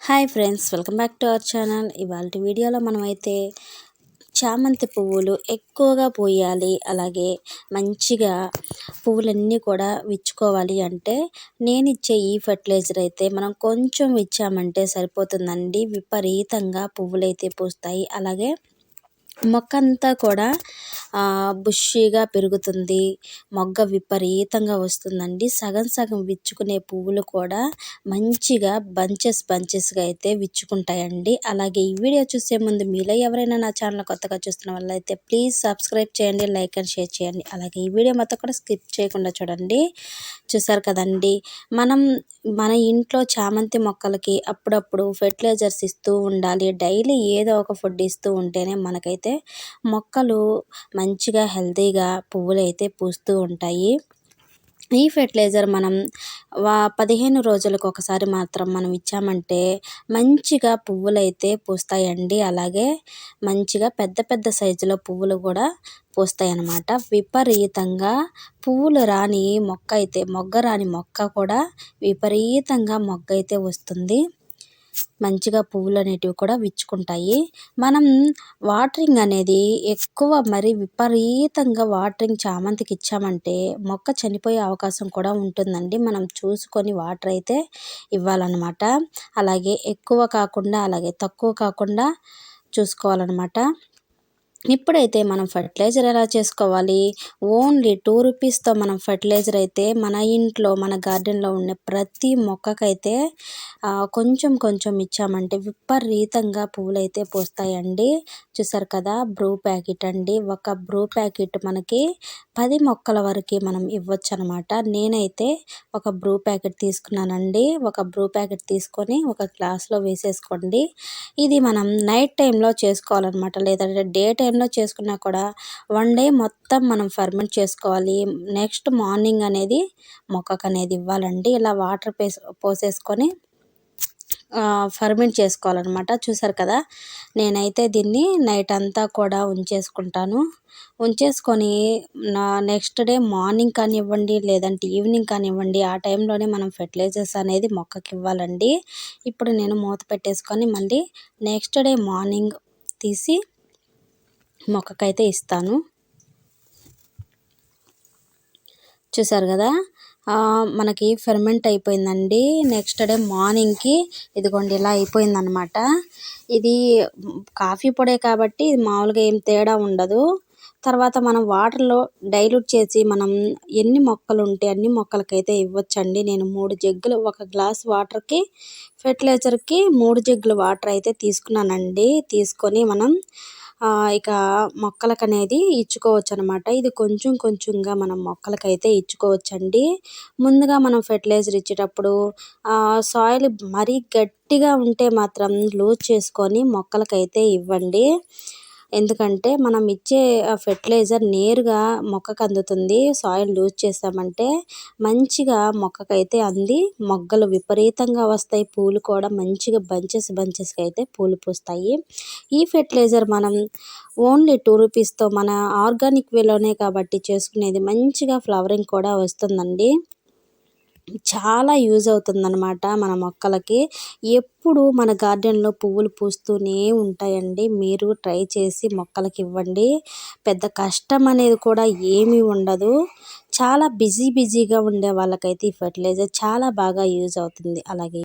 Hi friends welcome back to our channel. ఇవాళ వీడియోలో మనమైతే చామంతి పువ్వులు ఎక్కువగా పోయాలి అలాగే మంచిగా పువ్వులన్నీ కూడా విచ్చుకోవాలి అంటే నేను ఇచ్చే ఈ ఫర్టిలైజర్ అయితే మనం కొంచెం ఇచ్చామంటే సరిపోతుందండి. విపరీతంగా పువ్వులు అయితే పూస్తాయి. అలాగే మొక్క అంతా కూడా బుషీగా పెరుగుతుంది. మొగ్గ విపరీతంగా వస్తుందండి. సగం సగం విచ్చుకునే పువ్వులు కూడా మంచిగా బంచెస్ బంచెస్గా అయితే విచ్చుకుంటాయండి. అలాగే ఈ వీడియో చూసే ముందు మీలో ఎవరైనా నా ఛానల్ కొత్తగా చూస్తున్న వాళ్ళైతే ప్లీజ్ సబ్స్క్రైబ్ చేయండి లైక్ అండ్ షేర్ చేయండి. అలాగే ఈ వీడియో మొత్తం కూడా స్కిప్ చేయకుండా చూడండి. చూసారు కదండి. మనం మన ఇంట్లో చామంతి మొక్కలకి అప్పుడప్పుడు ఫెర్టిలైజర్స్ ఇస్తూ ఉండాలి. డైలీ ఏదో ఒక ఫుడ్ ఇస్తూ ఉంటేనే మనకైతే మొక్కలు మంచిగా హెల్తీగా పువ్వులు అయితే పూస్తూ ఉంటాయి. ఈ ఫెర్టిలైజర్ మనం వా పదిహేను రోజులకు ఒకసారి మాత్రం మనం ఇచ్చామంటే మంచిగా పువ్వులు అయితే పూస్తాయండి. అలాగే మంచిగా పెద్ద పెద్ద సైజులో పువ్వులు కూడా పూస్తాయి అన్నమాట విపరీతంగా పువ్వులు రాని మొక్క అయితే మొగ్గ రాని మొక్క కూడా విపరీతంగా మొగ్గ అయితే వస్తుంది. మంచిగా పువ్వులు అనేటివి కూడా విచ్చుకుంటాయి. మనం వాటరింగ్ అనేది ఎక్కువ మరి విపరీతంగా వాటరింగ్ చామంతికి ఇచ్చామంటే మొక్క చనిపోయే అవకాశం కూడా ఉంటుందండి. మనం చూసుకొని వాటర్ అయితే ఇవ్వాలన్నమాట. అలాగే ఎక్కువ కాకుండా అలాగే తక్కువ కాకుండా చూసుకోవాలన్నమాట. ఇప్పుడైతే మనం ఫర్టిలైజర్ ఎలా చేసుకోవాలి? ఓన్లీ టూ రూపీస్తో మనం ఫర్టిలైజర్ అయితే మన ఇంట్లో మన గార్డెన్లో ఉండే ప్రతి మొక్కకైతే కొంచెం కొంచెం ఇచ్చామంటే విపరీతంగా పువ్వులు అయితే పోస్తాయండి. చూసారు కదా? బ్రూ ప్యాకెట్ అండి. ఒక బ్రూ ప్యాకెట్ మనకి పది మొక్కల వరకు మనం ఇవ్వచ్చు అనమాట నేనైతే ఒక బ్రూ ప్యాకెట్ తీసుకున్నానండి. ఒక బ్రూ ప్యాకెట్ తీసుకొని ఒక గ్లాస్లో వేసేసుకోండి. ఇది మనం నైట్ టైంలో చేసుకోవాలన్నమాట. లేదంటే డే టైం టైంలో చేసుకున్నా కూడా వన్ డే మొత్తం మనం ఫర్మెంట్ చేసుకోవాలి. నెక్స్ట్ మార్నింగ్ అనేది మొక్కకు అనేది ఇవ్వాలండి. ఇలా వాటర్ పేస్ పోసేసుకొని ఫర్మెంట్ చేసుకోవాలన్నమాట. చూసారు కదా? నేనైతే దీన్ని నైట్ అంతా కూడా ఉంచేసుకుంటాను. ఉంచేసుకొని నా నెక్స్ట్ డే మార్నింగ్ కానివ్వండి లేదంటే ఈవినింగ్ కానివ్వండి ఆ టైంలోనే మనం ఫెర్టిలైజర్స్ అనేది మొక్కకి ఇవ్వాలండి. ఇప్పుడు నేను మూత పెట్టేసుకొని మళ్ళీ నెక్స్ట్ డే మార్నింగ్ తీసి మొక్కకైతే ఇస్తాను. చూసారు కదా? మనకి ఫెర్మెంట్ అయిపోయిందండి. నెక్స్ట్ డే మార్నింగ్కి ఇదిగోండి ఇలా అయిపోయిందనమాట. ఇది కాఫీ పొడే కాబట్టి మామూలుగా ఏం తేడా ఉండదు. తర్వాత మనం వాటర్లో డైల్యూట్ చేసి మనం ఎన్ని మొక్కలు ఉంటే అన్ని మొక్కలకైతే ఇవ్వచ్చండి. నేను మూడు జగ్గులు ఒక గ్లాస్ వాటర్కి ఫెర్టిలైజర్కి మూడు జగ్గులు వాటర్ అయితే తీసుకున్నానండి. తీసుకొని మనం ఇక మొక్కలకు అనేది ఇచ్చుకోవచ్చు అనమాట ఇది కొంచెం కొంచెంగా మనం మొక్కలకైతే ఇచ్చుకోవచ్చండి. ముందుగా మనం ఫెర్టిలైజర్ ఇచ్చేటప్పుడు సాయిల్ మరీ గట్టిగా ఉంటే మాత్రం లూజ్ చేసుకొని మొక్కలకైతే ఇవ్వండి. ఎందుకంటే మనం ఇచ్చే ఫెర్టిలైజర్ నేరుగా మొక్కకు అందుతుంది. సాయిల్ లూజ్ చేసామంటే మంచిగా మొక్కకైతే అంది. మొగ్గలు విపరీతంగా వస్తాయి. పూలు కూడా మంచిగా బంచెస్ బంచెస్గా అయితే పూలు పూస్తాయి. ఈ ఫెర్టిలైజర్ మనం ఓన్లీ టూ రూపీస్తో మన ఆర్గానిక్ వేలోనే కాబట్టి చేసుకునేది మంచిగా ఫ్లవరింగ్ కూడా వస్తుందండి. చాలా యూజ్ అవుతుందన్నమాట మన మొక్కలకి. ఎప్పుడు మన గార్డెన్లో పువ్వులు పూస్తూనే ఉంటాయండి. మీరు ట్రై చేసి మొక్కలకి ఇవ్వండి. పెద్ద కష్టం అనేది కూడా ఏమీ ఉండదు. చాలా బిజీ బిజీగా ఉండే వాళ్ళకైతే ఈ ఫర్టిలైజర్ చాలా బాగా యూజ్ అవుతుంది. అలాగే